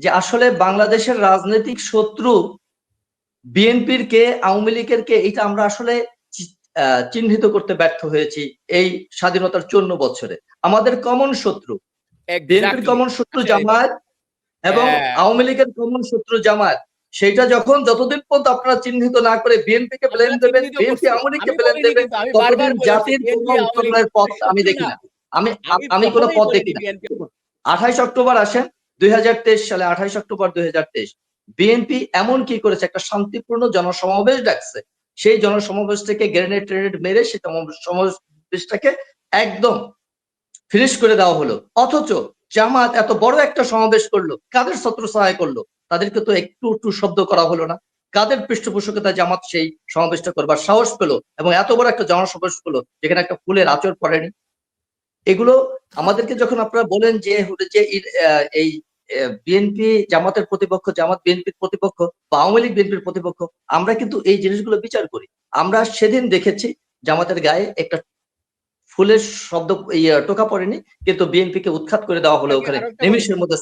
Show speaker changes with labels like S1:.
S1: যে আসলে বাংলাদেশের রাজনৈতিক শত্রু বিএনপির কে আওয়ামী লীগের কে এটা আমরা আসলে চিহ্নিত করতে ব্যর্থ হয়েছি এই স্বাধীনতার চন্ন বছরে। আমাদের কমন শত্রু বিএনপির কমন শত্রু
S2: আচ্ছা,
S1: জামায়াত এবং
S2: হ্যাঁ।
S1: আওয়ামী লীগের কমন শত্রু জামায়াত। সেটা যখন যতদিন পর্যন্ত আপনারা চিহ্নিত না করে বিএনপি কে ব্লেম দেবেন বিএনপি আওয়ামী লীগকে ব্লেম দেবেন ততদিন জাতির কোনো পথ আমি দেখি
S2: না।
S1: আমি
S2: আমি
S1: কোনো পথ দেখি না আঠাইশ অক্টোবর আসেন দুই হাজার তেইশ সালে আঠাইশ অক্টোবর দুই হাজার তেইশ, বিএনপি এমন কি করেছে? একটা শান্তিপূর্ণ জনসমাবেশ ডাকছে। সেই জনসমাবেশ থেকে গ্রেনেড ট্রেনেড মেরে সেই সমাবেশটাকে একদম ফিনিশ করে দেওয়া হলো। অথচ জামাত এত বড় একটা সমাবেশ করল, কাদের ছত্র সহায় করল? তাদেরকে তো একটু একটু শব্দ করা হলো না। কাদের পৃষ্ঠপোষকতা জামাত সেই সমাবেশটা করবার সাহস পেল এবং এত বড় একটা জনসমাবেশ করল যেখানে একটা ফুলের আচর পড়েনি? এগুলো আমাদেরকে যখন আপনারা বলেন যে যে এই বিএনপি জামাতের প্রতিপক্ষ জামাত বিএনপির প্রতিপক্ষ বা আওয়ামী লীগ বিএনপির প্রতিপক্ষ আমরা কিন্তু এই জিনিসগুলো বিচার করি। আমরা সেদিন দেখেছি জামাতের গায়ে একটা ফুলের শব্দ ইয়ে, টোকা পড়েনি কিন্তু বিএনপি কে উৎখাত করে দেওয়া হলো ওখানে। নিমিশের মধ্যে